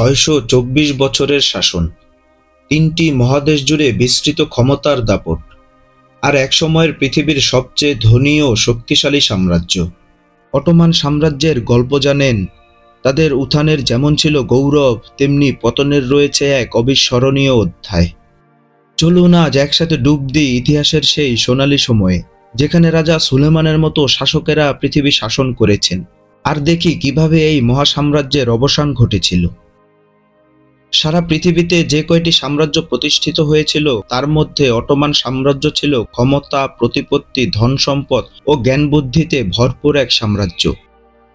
ছয়শো চব্বিশ বছরের শাসন। তিনটি মহাদেশ জুড়ে বিস্তৃত ক্ষমতার দাপট, আর একসময়ের পৃথিবীর সবচেয়ে ধনী ও শক্তিশালী সাম্রাজ্য। অটোমান সাম্রাজ্যের গল্প জানেন, তাদের উত্থানের যেমন ছিল গৌরব, তেমনি পতনের রয়েছে এক অবিস্মরণীয় অধ্যায়। চলুন আজ একসাথে ডুব দিই ইতিহাসের সেই সোনালী সময়ে, যেখানে রাজা সুলেমানের মতো শাসকেরা পৃথিবী শাসন করেছেন, আর দেখি কীভাবে এই মহাসাম্রাজ্যের অবসান ঘটেছিল। সারা পৃথিবীতে যে কয়টি সাম্রাজ্য প্রতিষ্ঠিত হয়েছিল, তার মধ্যে অটোমান সাম্রাজ্য ছিল ক্ষমতা, প্রতিপত্তি ধন সম্পদ ও জ্ঞান বুদ্ধিতে ভরপুর এক সাম্রাজ্য।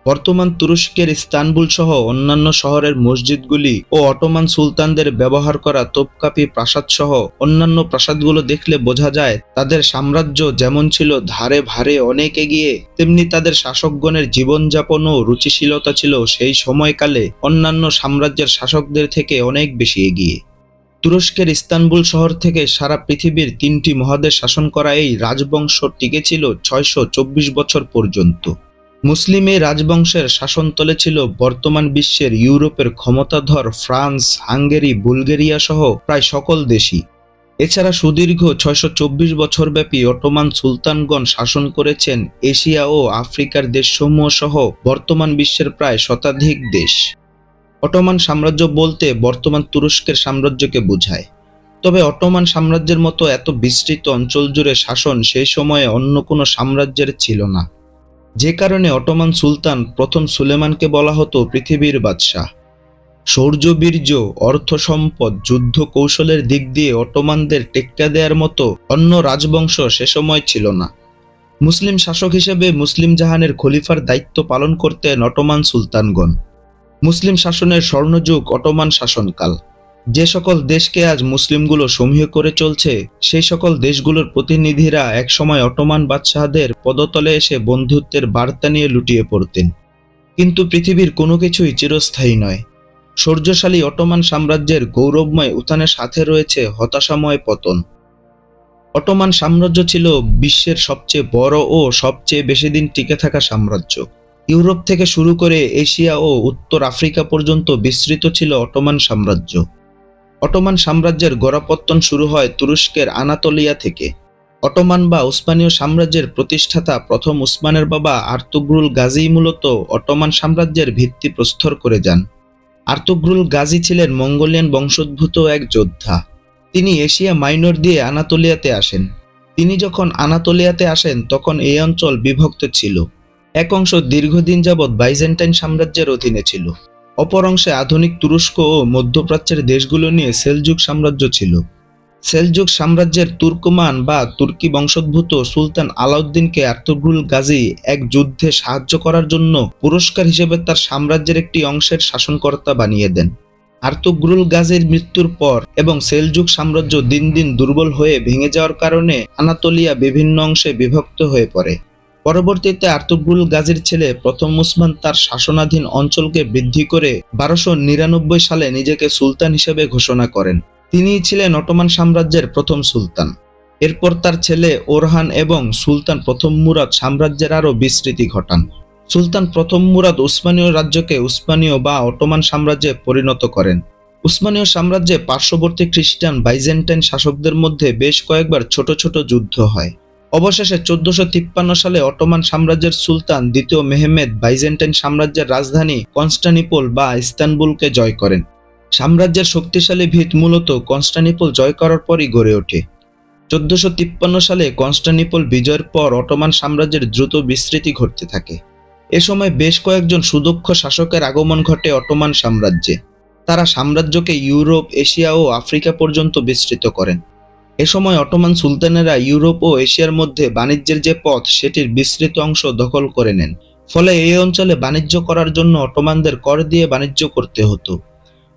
বর্তমান তুরস্কের ইস্তানবুল সহ অন্যান্য শহরের মসজিদগুলি ও অটোমান সুলতানদের ব্যবহার করা তোপকাপি প্রাসাদ সহ অন্যান্য প্রাসাদগুলো দেখলে বোঝা যায়, তাদের সাম্রাজ্য যেমন ছিল ধারে ভারে অনেক এগিয়ে, তেমনি তাদের শাসকগণের জীবনযাপন ও রুচিশীলতা ছিল সেই সময়কালে অন্যান্য সাম্রাজ্যের শাসকদের থেকে অনেক বেশি এগিয়ে। তুরস্কের ইস্তানবুল শহর থেকে সারা পৃথিবীর তিনটি মহাদেশ শাসন করা এই রাজবংশ টিকেছিল ছয়শো চব্বিশ বছর পর্যন্ত। মুসলিম রাজবংশের শাসনতলে ছিল বর্তমান বিশ্বের ইউরোপের ক্ষমতাধর ফ্রান্স, হাঙ্গেরি, বুলগেরিয়া সহ প্রায় সকল দেশই। এছাড়া সুদীর্ঘ ছয়শো চব্বিশ বছরব্যাপী অটোমান সুলতানগণ শাসন করেছেন এশিয়া ও আফ্রিকার দেশসমূহ সহ বর্তমান বিশ্বের প্রায় শতাধিক দেশ। অটোমান সাম্রাজ্য বলতে বর্তমান তুরস্কের সাম্রাজ্যকে বোঝায়। তবে অটোমান সাম্রাজ্যের মতো এত বিস্তৃত অঞ্চল জুড়ে শাসন সেই সময়ে অন্য কোনো সাম্রাজ্যের ছিল না। যে কারণে অটোমান সুলতান প্রথম সুলেমানকে বলা হতো পৃথিবীর বাদশাহ। শৌর্যবীর্য অর্থ সম্পদ, যুদ্ধ কৌশলের দিক দিয়ে অটোমানদের টেক্কা দেওয়ার মতো অন্য রাজবংশ সে সময় ছিল না। মুসলিম শাসক হিসেবে মুসলিম জাহানের খলিফার দায়িত্ব পালন করতেন অটোমান সুলতানগণ। মুসলিম শাসনের স্বর্ণযুগ অটোমান শাসনকাল। যে সকল দেশকে আজ মুসলিমগুলো সমীহ করে চলছে, সেই সকল দেশগুলোর প্রতিনিধিরা একসময় অটোমান বাদশাহদের পদতলে এসে বন্ধুত্বের বার্তা নিয়ে লুটিয়ে পড়তেন। কিন্তু পৃথিবীর কোনো কিছুই চিরস্থায়ী নয়। শৌর্যশালী অটোমান সাম্রাজ্যের গৌরবময় উত্থানের সাথে রয়েছে হতাশাময় পতন। অটোমান সাম্রাজ্য ছিল বিশ্বের সবচেয়ে বড় ও সবচেয়ে বেশি দিন টিকে থাকা সাম্রাজ্য। ইউরোপ থেকে শুরু করে এশিয়া ও উত্তর আফ্রিকা পর্যন্ত বিস্তৃত ছিল অটোমান সাম্রাজ্য। অটোমান সাম্রাজ্যের গোড়াপত্তন শুরু হয় তুরস্কের আনাতোলিয়া থেকে। অটোমান বা উসমানীয় সাম্রাজ্যের প্রতিষ্ঠাতা প্রথম উসমানের বাবা আর্তুগ্রুল গাজী মূলত অটোমান সাম্রাজ্যের ভিত্তি প্রস্তর করে যান। আর্তুগ্রুল গাজী ছিলেন মঙ্গোলিয়ান বংশোদ্ভূত এক যোদ্ধা। তিনি এশিয়া মাইনর দিয়ে আনাতোলিয়াতে আসেন। তিনি যখন আনাতোলিয়াতে আসেন, তখন এই অঞ্চল বিভক্ত ছিল। এক অংশ দীর্ঘদিন যাবৎ বাইজেন্টাইন সাম্রাজ্যের অধীনে ছিল। অপর অংশে আধুনিক তুরস্ক ও মধ্যপ্রাচ্যের দেশগুলো নিয়ে সেলজুক সাম্রাজ্য ছিল। সেলজুক সাম্রাজ্যের তুর্কমান বা তুর্কি বংশোদ্ভূত সুলতান আলাউদ্দিনকে আর্তুগ্রুল গাজী এক যুদ্ধে সাহায্য করার জন্য পুরস্কার হিসেবে তার সাম্রাজ্যের একটি অংশের শাসনকর্তা বানিয়ে দেন। আর্তুগ্রুল গাজীর মৃত্যুর পর এবং সেলজুক সাম্রাজ্য দিন দিন দুর্বল হয়ে ভেঙে যাওয়ার কারণে আনাতোলিয়া বিভিন্ন অংশে বিভক্ত হয়ে পড়ে। পরবর্তীতে আর্তুগ্রুল গাজীর ছেলে প্রথম উসমান তার শাসনাধীন অঞ্চলকে বৃদ্ধি করে বারোশো নিরানব্বই সালে নিজেকে সুলতান হিসেবে ঘোষণা করেন। তিনিই ছিলেন অটোমান সাম্রাজ্যের প্রথম সুলতান। এরপর তার ছেলে ওরহান এবং সুলতান প্রথম মুরাদ সাম্রাজ্যের আরও বিস্তৃতি ঘটান। সুলতান প্রথম মুরাদ উসমানীয় রাজ্যকে উসমানীয় বা অটোমান সাম্রাজ্যে পরিণত করেন। উসমানীয় সাম্রাজ্যে পার্শ্ববর্তী খ্রিস্টান বাইজেন্টাইন শাসকদের মধ্যে বেশ কয়েকবার ছোট ছোট যুদ্ধ হয়। অবশেষে চোদ্দশো তিপ্পান্ন সালে অটোমান সাম্রাজ্যের সুলতান দ্বিতীয় মেহমেদ বাইজেন্টাইন সাম্রাজ্যের রাজধানী কনস্টানিপোল বা ইস্তানবুলকে জয় করেন। সাম্রাজ্যের শক্তিশালী ভিত মূলত কনস্টানিপোল জয় করার পরই গড়ে ওঠে। চোদ্দশো তিপ্পান্ন সালে কনস্টানিপোল বিজয়ের পর অটোমান সাম্রাজ্যের দ্রুত বিস্তৃতি ঘটতে থাকে। এ সময় বেশ কয়েকজন সুদক্ষ শাসকের আগমন ঘটে অটোমান সাম্রাজ্যে। তারা সাম্রাজ্যকে ইউরোপ, এশিয়া ও আফ্রিকা পর্যন্ত বিস্তৃত করেন। এ সময় অটোমান সুলতানেরা ইউরোপ ও এশিয়ার মধ্যে বাণিজ্যের যে পথ, সেটির বিস্তৃত অংশ দখল করে নেন। ফলে এই অঞ্চলে বাণিজ্য করার জন্য অটোমানদের কর দিয়ে বাণিজ্য করতে হতো।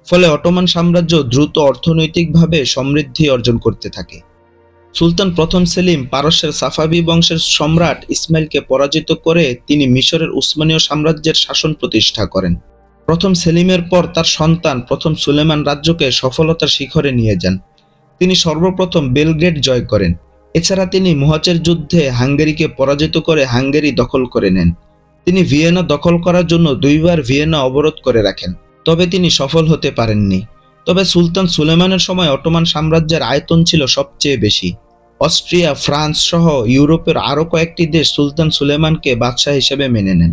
ফলে অটোমান সাম্রাজ্য দ্রুত অর্থনৈতিকভাবে সমৃদ্ধি অর্জন করতে থাকে। সুলতান প্রথম সেলিম পারস্যের সাফাবি বংশের সম্রাট ইসমাইলকে পরাজিত করে তিনি মিশরের উসমানীয় সাম্রাজ্যের শাসন প্রতিষ্ঠা করেন। প্রথম সেলিমের পর তার সন্তান প্রথম সুলেমান রাজ্যকে সফলতার শিখরে নিয়ে যান। তিনি সর্বপ্রথম বেলগ্রেড জয় করেন। এছাড়া তিনি মুহাচের যুদ্ধে হাঙ্গেরিকে পরাজিত করে হাঙ্গেরি দখল করে নেন। তিনি ভিয়েনা দখল করার জন্য দুইবার ভিয়েনা অবরোধ করে রাখেন, তবে তিনি সফল হতে পারেননি। তবে সুলতান সুলেমানের সময় অটোমান সাম্রাজ্যের আয়তন ছিল সবচেয়ে বেশি। অস্ট্রিয়া, ফ্রান্স সহ ইউরোপের আরও কয়েকটি দেশ সুলতান সুলেমানকে বাদশাহ হিসেবে মেনে নেন।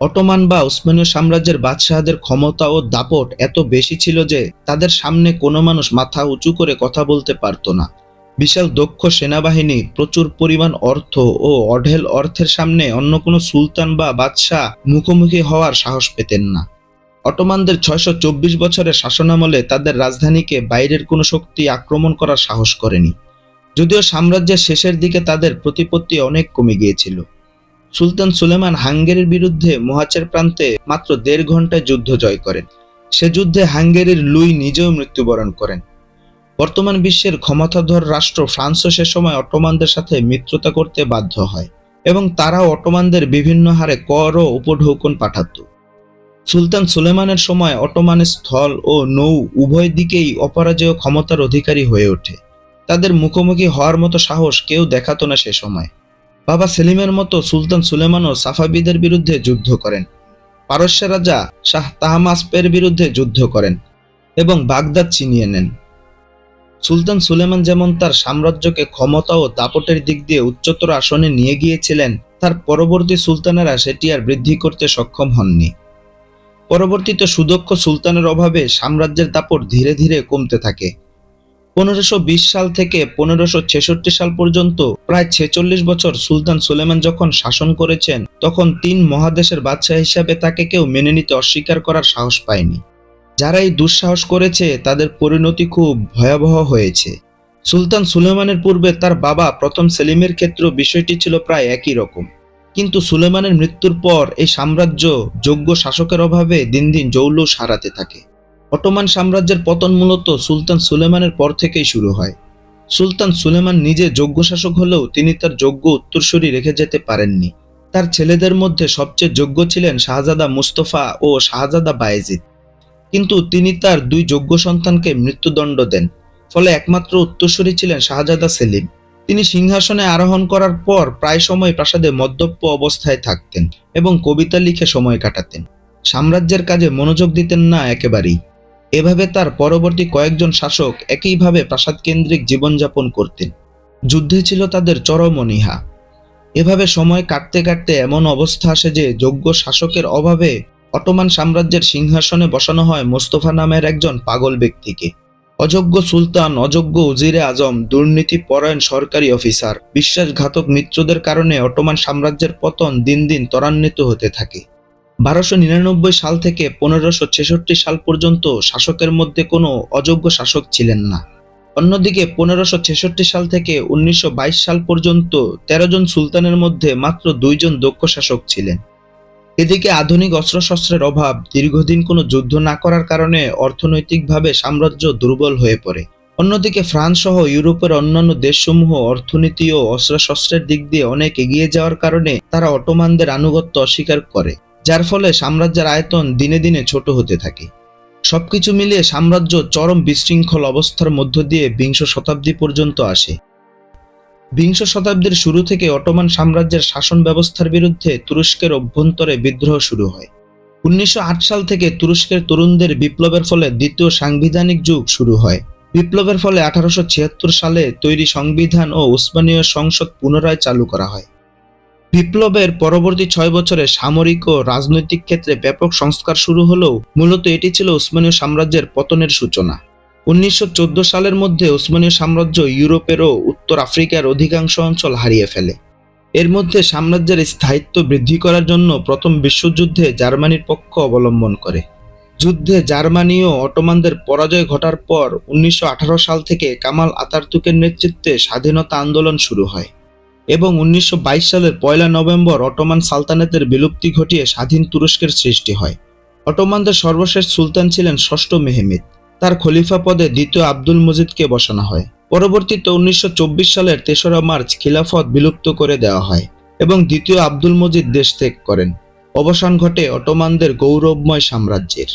অটোমান বা উসমানীয় সাম্রাজ্যের বাদশাহদের ক্ষমতা ও দাপট এত বেশি ছিল যে তাদের সামনে কোনো মানুষ মাথা উঁচু করে কথা বলতে পারত না। বিশাল দক্ষ সেনাবাহিনী, প্রচুর পরিমাণ অর্থ ও অঢেল অর্থের সামনে অন্য কোনো সুলতান বা বাদশাহ মুখোমুখি হওয়ার সাহস পেতেন না। অটোমানদের ছয়শো চব্বিশ বছরের শাসনামলে তাদের রাজধানীকে বাইরের কোনো শক্তি আক্রমণ করার সাহস করেনি। যদিও সাম্রাজ্যের শেষের দিকে তাদের প্রতিপত্তি অনেক কমে গিয়েছিল। সুলতান সুলেমান হাঙ্গেরির বিরুদ্ধে মোহাচের প্রান্তে মাত্র দেড় ঘন্টায় যুদ্ধ জয় করেন। সে যুদ্ধে হাঙ্গেরির লুই নিজেও মৃত্যুবরণ করেন। বর্তমান বিশ্বের ক্ষমতাধর রাষ্ট্র ফ্রান্সও সে সময় অটোমানদের সাথে মিত্রতা করতে বাধ্য হয় এবং তারাও অটোমানদের বিভিন্ন হারে কর ও উপঢৌকন পাঠাতো। সুলতান সুলেমানের সময় অটোমান স্থল ও নৌ উভয় দিকেই অপরাজেয় ক্ষমতার অধিকারী হয়ে ওঠে। তাদের মুখোমুখি হওয়ার মতো সাহস কেউ দেখাতো না সে সময়। বাবা সেলিমের মতো সুলতান সুলেমানও সাফাবিদের বিরুদ্ধে যুদ্ধ করেন। পারস্য রাজা শাহ তাহমাসপের বিরুদ্ধে যুদ্ধ করেন এবং বাগদাদ ছিনিয়ে নেন। সুলতান সুলেমান যেমন তার সাম্রাজ্যকে ক্ষমতা ও দাপটের দিক দিয়ে উচ্চতর আসনে নিয়ে গিয়েছিলেন, তার পরবর্তী সুলতানেরা সেটি আর বৃদ্ধি করতে সক্ষম হননি। পরবর্তীতে সুদক্ষ সুলতানের অভাবে সাম্রাজ্যের দাপট ধীরে ধীরে কমতে থাকে। পনেরোশো সাল থেকে পনেরোশো সাল পর্যন্ত প্রায় ছেচল্লিশ বছর সুলতান সুলেমান যখন শাসন করেছেন, তখন তিন মহাদেশের বাদশাহ হিসাবে তাকে কেউ মেনে নিতে অস্বীকার করার সাহস পায়নি। যারা এই দুঃসাহস করেছে, তাদের পরিণতি খুব ভয়াবহ হয়েছে। সুলতান সুলেমানের পূর্বে তার বাবা প্রথম সেলিমের ক্ষেত্রেও বিষয়টি ছিল প্রায় একই রকম। কিন্তু সুলেমানের মৃত্যুর পর এই সাম্রাজ্য যোগ্য শাসকের অভাবে দিন দিন জৌলুস হারাতে থাকে। অটোমান সাম্রাজ্যের পতন মূলত সুলতান সুলেমানের পর থেকেই শুরু হয়। সুলতান সুলেমান নিজে যোগ্য শাসক হলেও তিনি তার যোগ্য উত্তরসূরি রেখে যেতে পারেননি। তার ছেলেদের মধ্যে সবচেয়ে যোগ্য ছিলেন শাহজাদা মুস্তফা ও শাহজাদা বায়েজিদ। কিন্তু তিনি তার দুই যোগ্য সন্তানকে মৃত্যুদণ্ড দেন, ফলে একমাত্র উত্তরসূরি ছিলেন শাহজাদা সেলিম। তিনি সিংহাসনে আরোহণ করার পর প্রায় সময় প্রাসাদে মদ্যপ্য অবস্থায় থাকতেন এবং কবিতা লিখে সময় কাটাতেন। সাম্রাজ্যের কাজে মনোযোগ দিতেন না একেবারেই। এভাবে তার পরবর্তী কয়েকজন শাসক একইভাবে প্রাসাদ কেন্দ্রিক জীবনযাপন করতেন। যুদ্ধে ছিল তাদের চরম অনীহা। এভাবে সময় কাটতে কাটতে এমন অবস্থা আসে যে যোগ্য শাসকের অভাবে অটোমান সাম্রাজ্যের সিংহাসনে বসানো হয় মোস্তফা নামের একজন পাগল ব্যক্তিকে। অযোগ্য সুলতান, অযোগ্য উজিরে আজম দুর্নীতি পরায়ণ সরকারি অফিসার, বিশ্বাসঘাতক মিত্রদের কারণে অটোমান সাম্রাজ্যের পতন দিন দিন ত্বরান্বিত হতে থাকে। বারোশো নিরানব্বই সাল থেকে পনেরোশো ছেষট্টি সাল পর্যন্ত শাসকের মধ্যে কোনো অযোগ্য শাসক ছিলেন না। অন্যদিকে পনেরোশো ছেষট্টি সাল থেকে উনিশশো বাইশ সাল পর্যন্ত তেরো জন সুলতানের মধ্যে মাত্র দুইজন দক্ষ শাসক ছিলেন। এদিকে আধুনিক অস্ত্রশস্ত্রের অভাব দীর্ঘদিন কোনো যুদ্ধ না করার কারণে অর্থনৈতিকভাবে সাম্রাজ্য দুর্বল হয়ে পড়ে। অন্যদিকে ফ্রান্স সহ ইউরোপের অন্যান্য দেশসমূহ অর্থনীতি ও অস্ত্রশস্ত্রের দিক দিয়ে অনেক এগিয়ে যাওয়ার কারণে তারা অটোমানদের আনুগত্য অস্বীকার করে। যার ফলে সাম্রাজ্যের আয়তন দিনে দিনে ছোট হতে থাকে। সবকিছু মিলিয়ে সাম্রাজ্য চরম বিশৃঙ্খল অবস্থার মধ্য দিয়ে বিংশ শতাব্দী পর্যন্ত আসে। বিংশ শতাব্দীর শুরু থেকে অটোমান সাম্রাজ্যের শাসন ব্যবস্থার বিরুদ্ধে তুরস্কের অভ্যন্তরে বিদ্রোহ শুরু হয়। উনিশশো আট সাল থেকে তুরস্কের তরুণদের বিপ্লবের ফলে দ্বিতীয় সাংবিধানিক যুগ শুরু হয়। বিপ্লবের ফলে আঠারোশো ছিয়াত্তর সালে তৈরি সংবিধান ও উসমানীয় সংসদ পুনরায় চালু করা হয়। বিপ্লবের পরবর্তী ছয় বছরে সামরিক ও রাজনৈতিক ক্ষেত্রে ব্যাপক সংস্কার শুরু হলেও মূলত এটি ছিল উসমানীয় সাম্রাজ্যের পতনের সূচনা। উনিশশো চোদ্দ সালের মধ্যে উসমানীয় সাম্রাজ্য ইউরোপের ও উত্তর আফ্রিকার অধিকাংশ অঞ্চল হারিয়ে ফেলে। এর মধ্যে সাম্রাজ্যের স্থায়িত্ব বৃদ্ধি করার জন্য প্রথম বিশ্বযুদ্ধে জার্মানির পক্ষ অবলম্বন করে। যুদ্ধে জার্মানি ও অটোমানদের পরাজয় ঘটার পর উনিশশো আঠারো সাল থেকে কামাল আতারতুকের নেতৃত্বে স্বাধীনতা আন্দোলন শুরু হয়। এবং উনিশশো বাইশ সালের পয়লা নভেম্বর অটোমান সালতানাতের বিলুপ্তি ঘটিয়ে স্বাধীন তুরস্কের সৃষ্টি হয়। অটোমানদের সর্বশেষ সুলতান ছিলেন ষষ্ঠ মেহমেদ। তার খলিফা পদে দ্বিতীয় আব্দুল মজিদকে বসানো হয়। পরবর্তীতে উনিশশো চব্বিশ সালের তেসরা মার্চ খিলাফত বিলুপ্ত করে দেওয়া হয় এবং দ্বিতীয় আব্দুল মজিদ দেশ ত্যাগ করেন। অবসান ঘটে অটোমানদের গৌরবময় সাম্রাজ্যের।